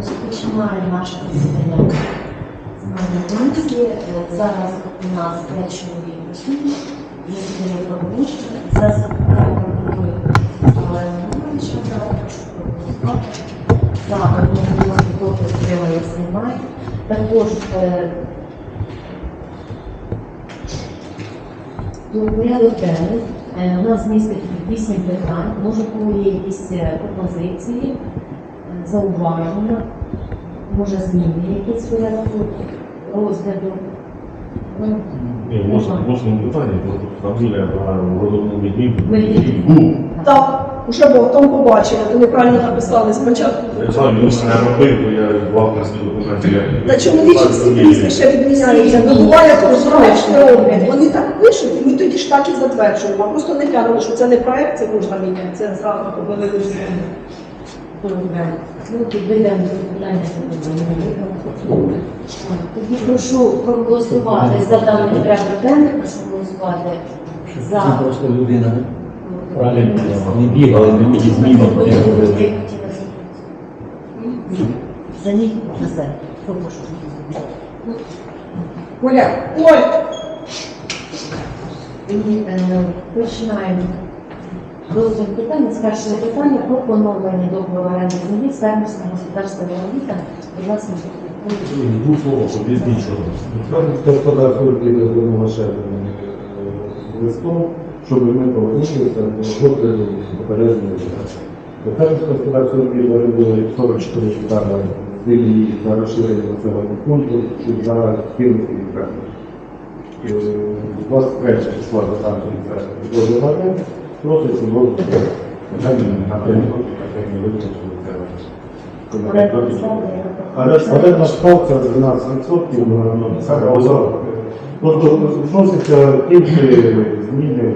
Починає наше засідання. Зараз у нас 5 чоловік присутні. Засідання проголошено. За секретарем головою Олега Івановича. Прошу проголосувати. За одноголосно проти. Також е, порядок денний е, у нас містить 8 питань. Може, є якісь е, пропозиції, е, зауваження, може зміни якісь порядок розгляду. Ні, можна, можна питання, просто фамілія в родовому відмінку. Був. Так, уже потім побачили, то неправильно написали спочатку. Я знаю, він не робив, бо я в авторській документі. Та чоловічі всі прізвища відміняються, ну буває, проект роблять. Вони так пишуть, і ми тоді ж так і затверджуємо. Просто не глянули, що це не проект, це можна міняти, це зразу побили Тоді прошу проголосувати за даний порядок денний, прошу голосувати за. Це просто людина правильно не бігали, не мені зміни. За них на. Прошу. Оля, Оль! І е, починаємо розгляд питання з першого питання про поновлення договору оренди землі з фермерського господарства Леоніта. Будь ласка, Двох слов, без нічого. Господарство України звернуло ще одним е, листом, щоб ми повернулися до розгляду попередньої згадки. Фермерське господарство України орендує 44 гектара землі за розширення населеного пункту і за фірмський фермер. Е, 23 числа закінчується дозвіл оренди, просить розвитку на території оренда але орендна ставка 12%, ну, це розрахунок. Тобто вносяться тільки зміни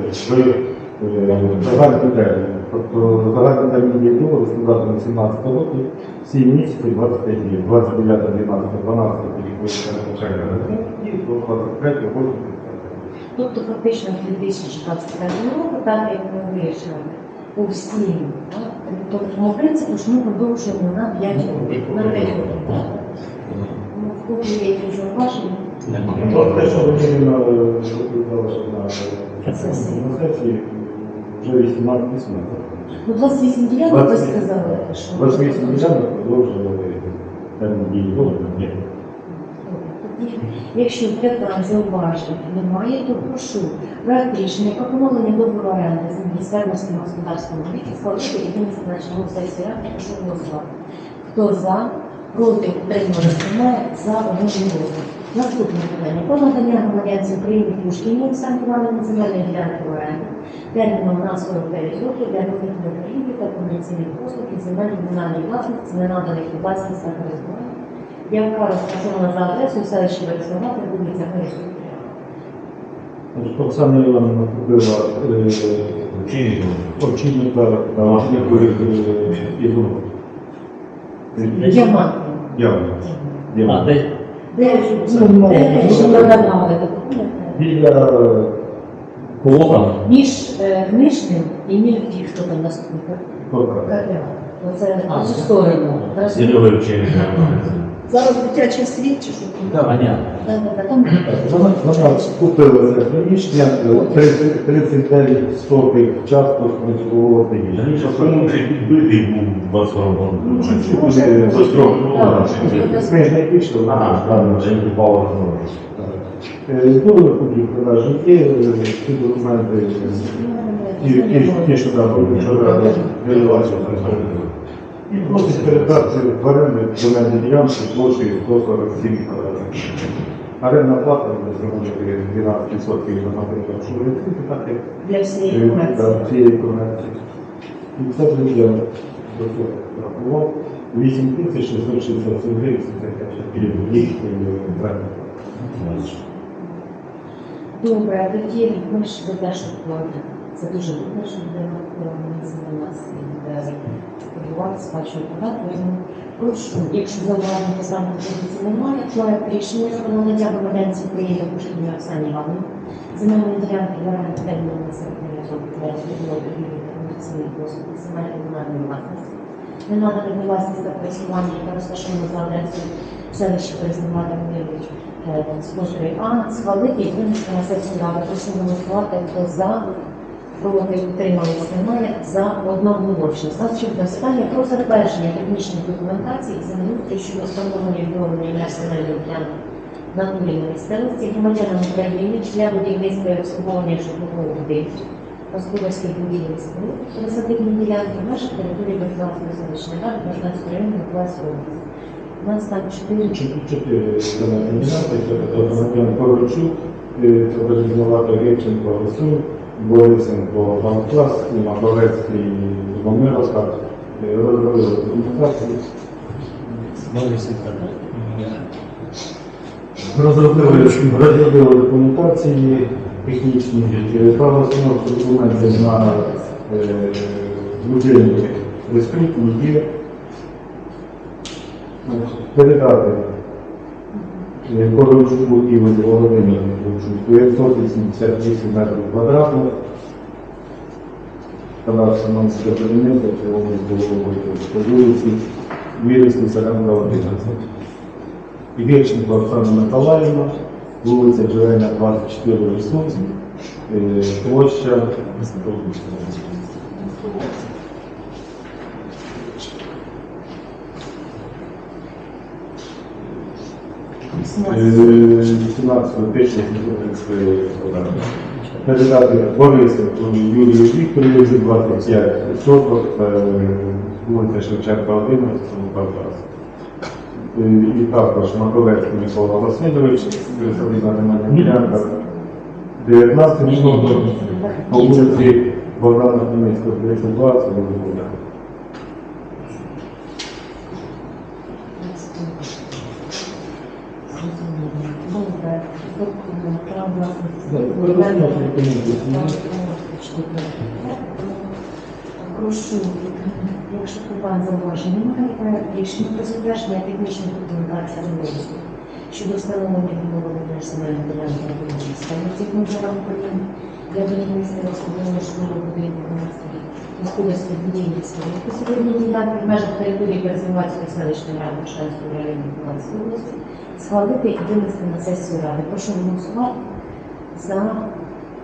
в загальний термін. Тобто загальний термін є стандартно на 17 року, 7 місяців, 25 днів, 29, 12, 12 рік навчання і до 23 року. Тобто фактично в 2023 року, так як ми вирішили у всім, так, то тому принципу, що ми продовжуємо на 5 років, на 5 років. Ну, в є якісь зауваження? Ну, те, що розповідала, на сесії вже 18 18. Ну, 28 ділянок ви сказали, що... 28 ділянок продовжили термін дії договору. Якщо питань зауважень немає, то прошу проект рішення про поновлення договору оренди землі фермерським господарством «Віки» схвалити єдине значення сесії ради, прошу голосувати. Хто за, проти, утримались, немає, за одноголосно. Наступне питання. Про надання громадянці України Пушкіні Олександрі Івановні земельної ділянки в оренду терміном на 49 років для виконання торгівлі та комерційних послуг із земель комунальної власності, не наданих у власність та користування яка розташована за адресою селища Вересоград, вулиця Христова. Оксана Івановна купила е, очільника на якої іду. Явно. Явно. де? Де ну, надавали? Біля Кого? Між е, Книжним і між ті, хто там наступний. Кока. Оце на цю сторону. Зараз- Зільовий вчений. Зараз дитячий світ чи що? Так, понятно. Да, да, да, там Вона, вона це приміщення, е, 30 39 сотих часток нежитлового приміщення. Раніше тому вже підбитий був 22 року. Ну, чуть-чуть Може, буде може, застрок. так, Ну, Смежний пішов. Ага, ладно, вже не попало на знову. Договір купів продажі є, е, ці документи е, ті, що там вчора виливалися. І просить передати в оренду земельні ділянки площею 147 квадратів. Арендна плата буде зробити 12% на ринку, так для всієї комерції. да, цієї комерції. І це вже я до цього рахував. 8 тисяч 667 гривень, 74 рік оренда. Добре, а тоді ми ж до що це дуже добре, що людина організує нас і буде торгувати, сплачує податки. Прошу, якщо зауваження сам пропозиції немає, проект рішення про надання громадянці України Пушкіні Оксані Івановні земельної ділянки в оренду терміну для розподілу торгівлі та комерційних послуг земель комунальної власності не надати на власність та користування, яка розташована за адресою селища Перезнавати Мирович, спостерів А, схвалити і винести на сесію ради. Прошу голосувати, хто за, проти, утримались, немає, за одноголосно. Ставчим питання про затвердження технічної документації і землеустрою щодо встановлення відновлення земельної ділянки на вільній місцевості громадянам України для будівництва і обслуговування житлового будинку, господарських будівель споруд, ділянки в території Березанської селищної ради Березанської району Миколаївської області. У нас там чотири Чотири земельні ділянки, це громадян Корочук, це Геченко, Росу, Борисенко, Ванклас, Маковецький, Жвомировка, розробили документацію. Розробили, розробили документації технічні, право установки документів на е, будівлі присутні є. Передати Корольчуку Івозі Володимирівні Корольчуку, 588 метрів квадратних. Канал Шаманська Домінинка, кілометр Голової по вулиці Вірівській Саранка 11. Ігреченко Оксана Миколаївна, вулиця Джерена 24 Ресурс, площа 18 тисяч свої програми. Кандидати Борисов Юрій Вікторович 25 соток, вулиця Шевченка 11, Павлас. І також Маковецький Микола Васильович, солідарна мене ділянка, 19 соток, по вулиці Богдана Хмельницького, 32, це Прошу, якщо у вас зауважень немає, рішення про затвердження технічної документації землеустрою щодо встановлення відновлення земельної ділянки на Станиці Кунжарам України для будівництва розбудови житлового будинку господарських будівель споруд сьогодні ділянки в межах території Березівацької селищної ради Мошенської району Миколаївської області схвалити і винести на сесію ради. Прошу голосувати за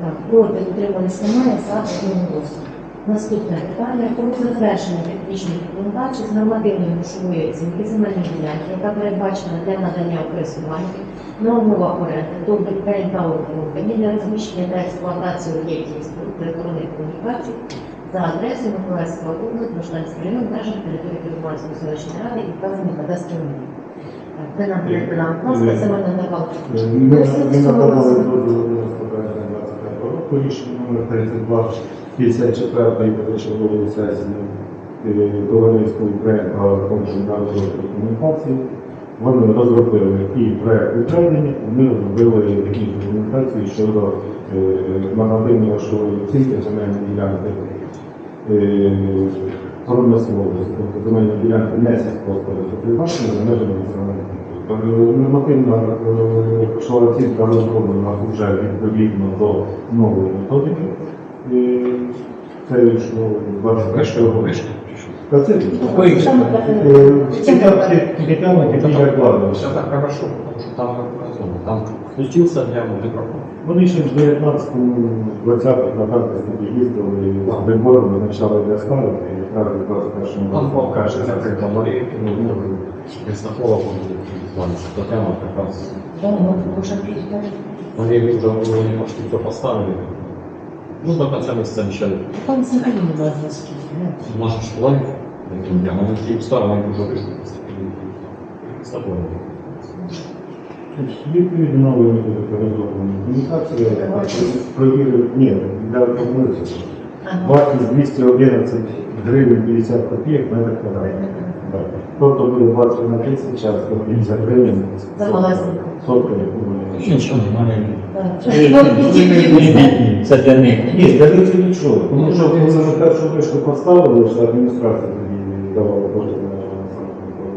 так, проти утримались немає за одноголосно. Наступне питання про затвердження технічної документації з нормативної грошової оцінки земельної ділянки, яка передбачена для надання у на умовах оренди до БКН та органів для розміщення та експлуатації об'єктів електронних комунікацій за адресою Миколаївська область, Баштанський район, межах території Кирманської селищної ради і вказані кадастрові. Ви нам даєте нам власне земельна надавалка. Е, Ми ми надавали дозвіл на складання 25 року рішення номер 32 54 позачергової сесії е, товариської проєкту комунальної документації. Вони розробили і проєкт утримання, ми розробили такі документації щодо нормативної грошової оцінки земельної ділянки е, промисловості, тобто земельна ділянка не сільськогосподарського призначення за межами національних. Нормативна е, грошова оцінка розроблена вже відповідно до нової методики. Е, Це що 21 вишки. Та це Саме так, е, хорошо, потому что там разумно Там включился прямо микрофон. Вони ще в 19-му, 20-х на танках їздили з приборами, почали для ставити, і якраз в 21-му Там році был, каже, кажется, це как говорит, ну, ну, Христофора, что прямо как раз. Да, ну, може, підтримати. Они уже его немножко все поставили. Ну, до конца месяца обещали. Там взагалі немає зв'язків. В нашу школу. Я на такие стороны уже вышли. С тобой. Відповідно нової розроблені комунікації, провірили, ні, для помилки. Вартість 211 гривень 50 копійок метр квадратний. Тобто буде 21 тисяча, 150 гривень. За власником. Сотка, яку вони. Нічого немає. Це для них. Ні, для них це нічого. Тому що коли ми першу вишку поставили, що адміністрація тоді давала кошти на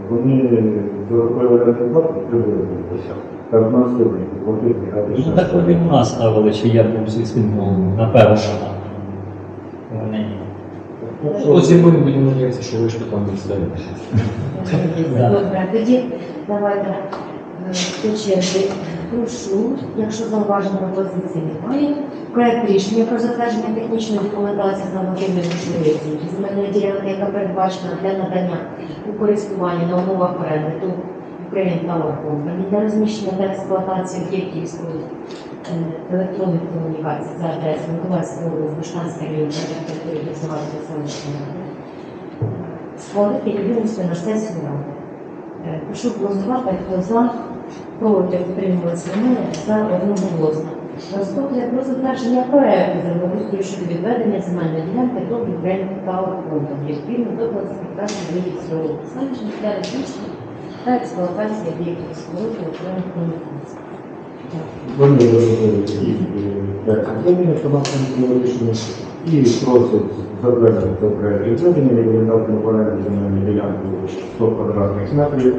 вони зробили результат і прибили. На Ну так вони в нас ставили, чи я був зі свиньом, напевно. Вони Ну, зимою будемо надіятися, що ви ж там не ставите. Добре, тоді давайте е, по черзі прошу, якщо зауважень пропозиції немає, проект рішення про затвердження технічної документації з нормативної можливості земельної ділянки, яка передбачена для надання у користування на умовах оренди Tower Company для розміщення та експлуатації об'єктів військових е, електронних комунікацій за адресою Миколаївської області, Бушканська район, території Бесарабської селищної ради схвалити і винести на сесію ради. Е, Прошу голосувати, хто за, проти утримуватися немає, за одноголосно. Наступне про затвердження проекту землеустрою щодо відведення земельної ділянки до Україні та фонду відповідно до класифікації цього селища для розміщення та експлуатації об'єктів військових електронних комунікацій. Вони розробили їх проект відведення командного рішення і просять затвердити проект відведення і видати на оренду земельну ділянку 100 квадратних метрів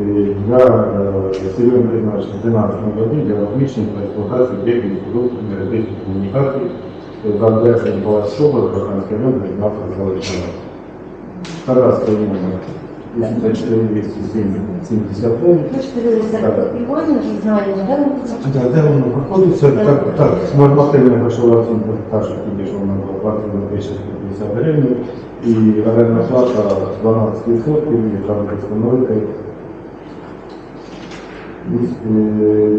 е, для е, цивільного призначення 12 годин для розміщення та експлуатації об'єктів продуктів енергетичних комунікацій е, за адресою області, Баханський район, 19 залишення. Тарас Каліна, 84 79. Ми ж дивилися на півоні, вже знаємо, де воно проходиться? Так, так, нормативна грошова оцінка та, що тоді, що вона була 2050 гривень, і орендна плата 12%, яка буде становити е,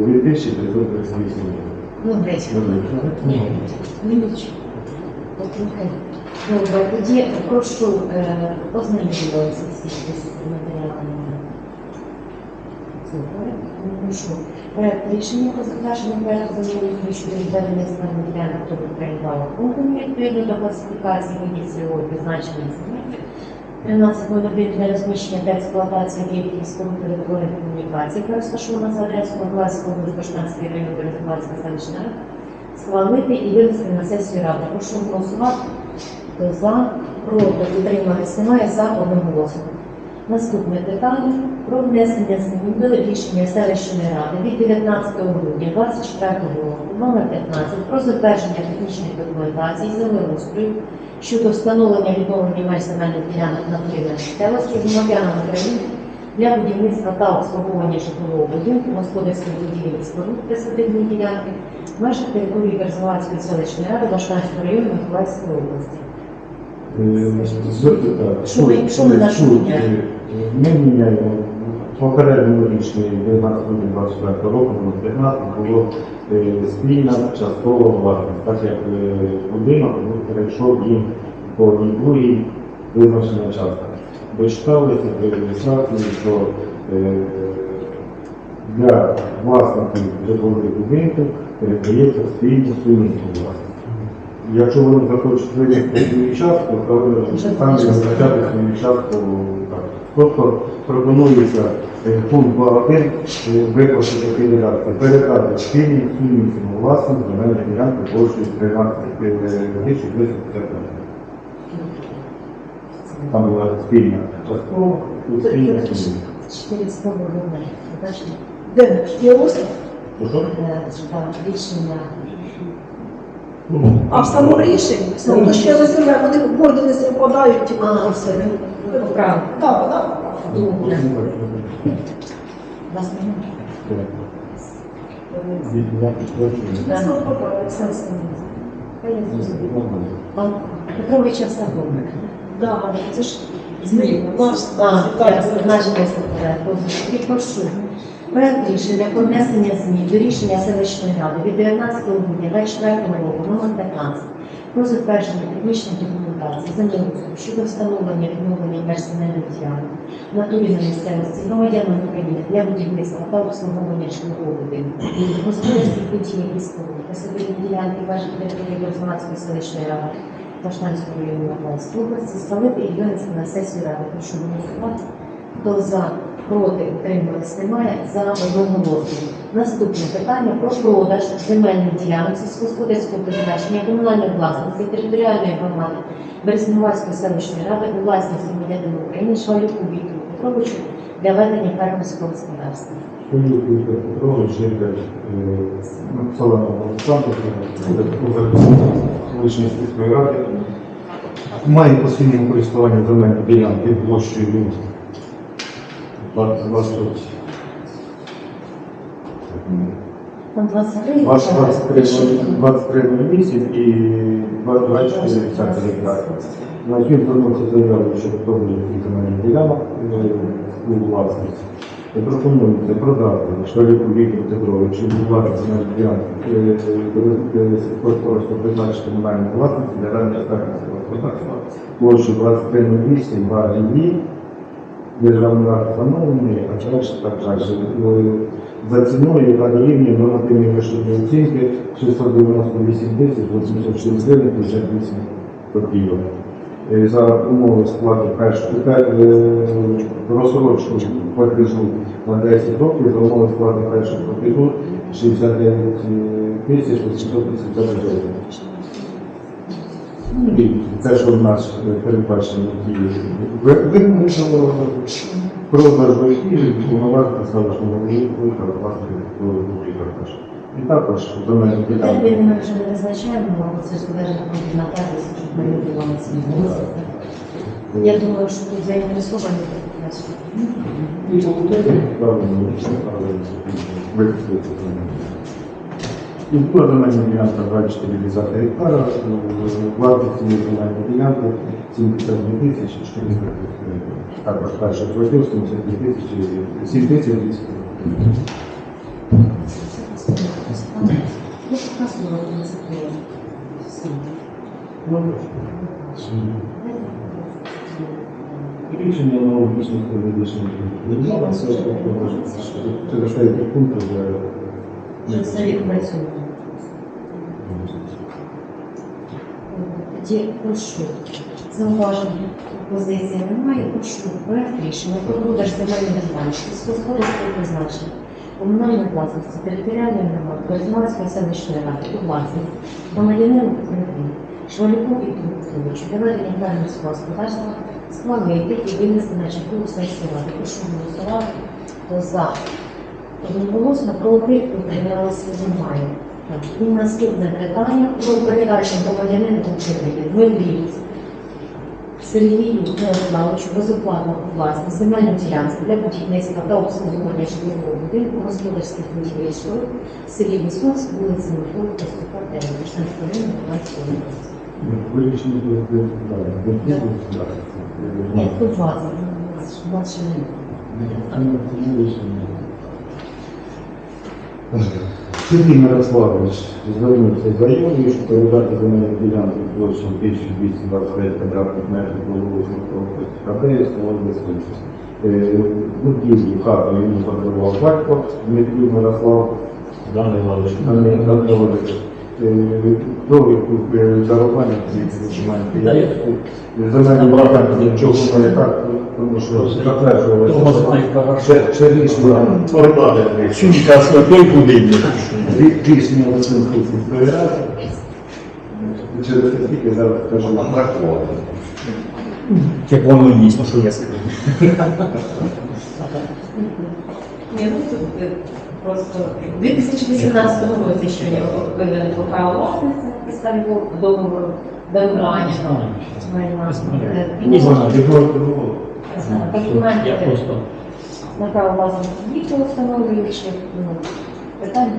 2538 Ну, десь. гривень. Минуточку. Послухай. Добре, тоді прошу е, ознайомитися з цими матеріалами. Прошу. Проект рішення про затвердження землі щодо відведення земельних ділянок до Українського компанії відповідно до класифікації видів цільового призначення землі. 13 годин для розміщення та експлуатації об'єктів споруд електронних комунікацій, яка розташована за адресою Миколаївського Башканської району Березовацька селищна схвалити і винести на сесію ради. Прошу голосувати. За, проти, утримались немає, за одноголосно. Наступне питання про внесення змін до рішення селищної ради від 19 грудня 24 року номер 15 про затвердження технічної документації землеустрою щодо встановлення відновлення меж земельних ділянок на території місцевості громадянам України для будівництва та обслуговування житлового будинку, господарських будівель і споруд присадибної ділянки в межах території Березовацької селищної ради Баштанського району Миколаївської області. Що ми- що ми на міняємо? Ми міняємо попередньому рішенні 19-24 року, номер 15, було е, спільна часткова власність, так як е, будинок ну, перейшов їм по одній другій визначена частка. Дочиталися при реєстрації, що для власників житлових будинків передається спільну сумісну власність. Якщо вони захочуть винести свою частку, то самі визначати свою частку. Тобто пропонується е, пункт 2.1 е, викласти такі ділянки, передати спільні сумісну власність земельної ділянки площею 13 тисяч 250 Там була спільна часткова, тут спільна сумісна. 400 гривень. Бачите? Де? Є острів? Що? Е, рішення. А в самому рішенні? Ну, то ще розумію, вони борди не типу. А, ви поправили. Так, так. Добре. Вас? Так, все все це ж змін. Наш А, так, я зазначила порядку. Проект рішення про внесення змін до рішення селищної ради від 19 грудня 24 року номер 15 про затвердження технічної документації землеустрою щодо встановлення відновлення меж земельних ділянок в натурі на місцевості громадянам України для будівництва та обслуговування житлового будинку, господарських будівель і споруд, посадові ділянки межах території Борзманської селищної ради Баштанського району Миколаївської області схвалити і на сесію ради. Прошу голосувати. Хто за, проти, утримались немає, за одноголосно. Наступне питання про продаж земельних ділянок сільськогосподарського призначення комунальної власності територіальної громади Березнівської селищної ради у власність громадянина України Швалюку Віктору Петровичу для ведення фермерського господарства. Петрович, е, села Олександрівка, колишньої сільської ради. має постійне користування земельної ділянки площею 20 Там 23 23 23 і 24 гектар. На яким звернувся заяву, що буде земельних ділянок у власності. І Пропонується продати Шваліку Віктору Петровичу власність ділянки е, сільськогосподарського призначення комунальної власності для ведення фермерського господарства площу 2308, 2 рівні, державний акт а далі так далі. Е, За ціною, яка дорівнює нормативні вишні оцінки 698 тисяч 804 гривень 58 копійок. Е, За умови сплати першого е, розсрочку платежу на 10 років, за умови сплати першого платежу 69 тисяч 850 гривень. Ну, і Те, що в нас е, передбачено ті вимоги до продажу і повноважити та власне також. І також земельні ділянки. Термін ми вже не визначаємо, бо це ж залежить від нотаріусу, щоб перевірювали ці голоси. Я думаю, що тут заінтересовані такі Правильно, правильно, виключити земельні. І була земельна ділянка 24 гектара, ну, вартість цієї земельної ділянки 72 тисячі 400 гривень. Також перший платив 72 тисячі 7 тисяч 200 гривень. Ну, показувала принципово. Рішення аналогічних юридичних відбувається, через деякі пункти вже Вже все відпрацює. Тоді прошу. Зауваження пропозиції немає. Прошу проект рішення про продаж земельних ділянок сільськогосподарського призначення комунальної власності територіальної громади Березманської селищної ради у власність громадянину України Швалюку Віктору Петровичу для ведення фермерського господарства схвалити і винести на чергову сесію ради. Прошу голосувати. Хто за? Одноголосно проти утрималися немає. І наступне питання про передачу громадянину України Дмитрієць Сергію Ярославовичу безоплатно у власність земельну ділянку для будівництва та обслуговування житлового будинку господарських будівель школи в селі Висоцьк, вулиці Миколи Костюка, 9, Штанського району, 20 області. вирішення далі. Ні, тут 20, 20 ще немає. Сергій Мирославович звернувся з заявою, що передати земельну ділянку площею 1225 квадратних метрів по вулиці Кабреївського області. Будівлю хату йому подарував батько Дмитрій Мирослав. Даний Іванович. Анатолійович. Довідку е, дарування Та я- земельну ділянку нічого не так, тому що затверджувалося знаю, хорошо. ще ще рішення. Чуніка той будинок. Рішення Олександр Через тільки зараз кажу. Як воно ну що я скажу. Ні, ну тут е, просто в 2018 році ще в нього вивели по праву власності підставі договору Не Документи Я просто на право власності дійсно встановлюючи, питання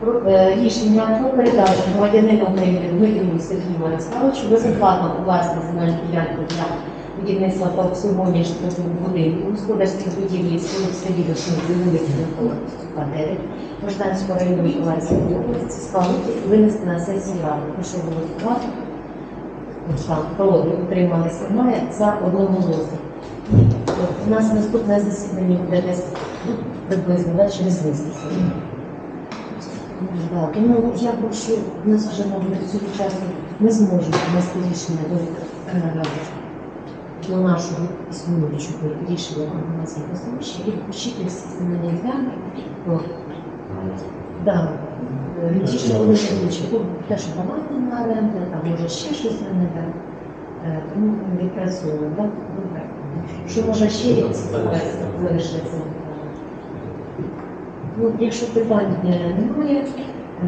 про е, рішення про передачу громадянину України Дмитрію Сергію Мирославовичу безоплатно у власність земельну ділянку для будівництва та обслуговування житлового будинку, господарських будівлі, споруд в селі вулиці Микола Костюка, Можданського району Миколаївської області, схвалити і винести на сесію ради. Прошу голосувати. Проти, утрималися немає за одноголосно. У нас наступне засідання буде десь приблизно через місяць. Да, тому я прошу, у нас вже мабуть цього часу не зможемо внести рішення до е, до нашого існуючого рішення громадських становища і земельні ділянки. О, Да. Ті, що вони ведучі, те, що командна оренда, там може ще щось не так. Е, Тому ми відпрацюємо, так? Добре. Що може ще залишиться? Ну, якщо питань е, немає,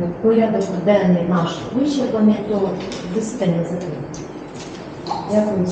е, порядок денний наш вичерпаний, то засідання закрите. Дякую